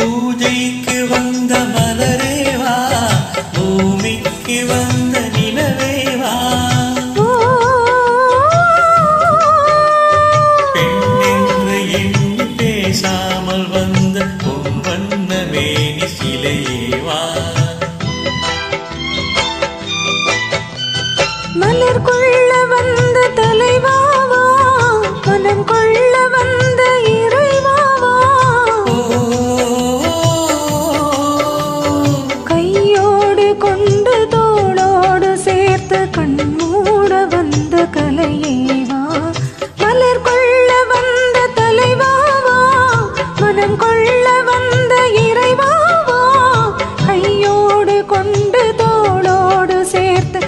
பூஜைக்கு வந்த மலரேவா பூமிக்கு வந்த நிலவேவா பெண்ணென்று எண்ணி பேசாமல் வந்த பொன்வண்ண மேனி சிலையேவா வந்த மலர் கொள்ள வந்த தலைவாவா மனம் கொள்ள வந்த இறைவாவா கையோடு கொண்டு தோளோடு சேர்த்து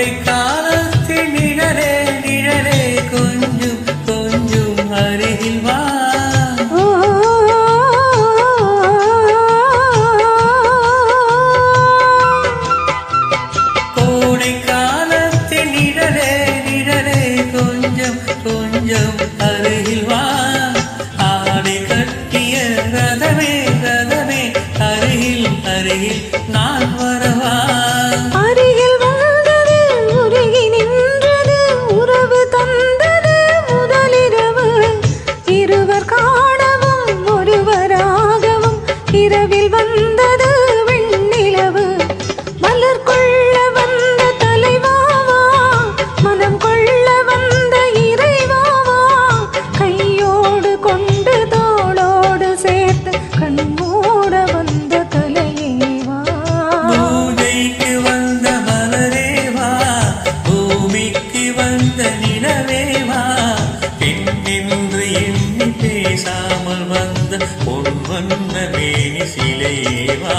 கோடை காலத்தில் நிழலே நிழலே கொஞ்சம் கொஞ்சம் அருகில் வா. கோடை காலத்தில் நிழலே நிழலே கொஞ்சம் கொஞ்சம் அருகில் வா. பொன் வந்த மேனி சிலையேவா?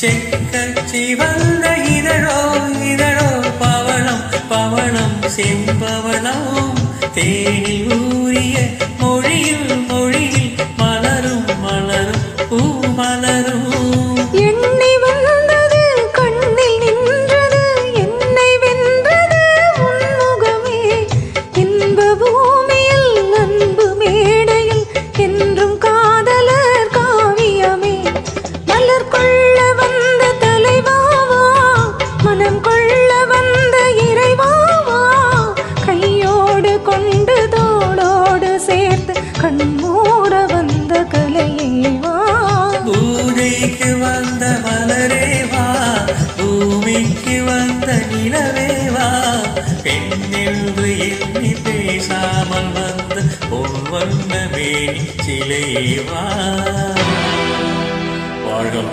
செக்கச்சி வந்த இதழோ இதழ பவளம் பவளம் செம்பவளம் தேனில் ஊறிய மொழியில் மொழியில் கண்மூட வந்த கலையேவா பூஜைக்கு வந்த மலரே வா. பூமிக்கு வந்த நிலவே வா. பெண்ணென்று எண்ணி பேசாமல் வந்த பொன் வந்த மேனி சிலையேவா வாழ்கம்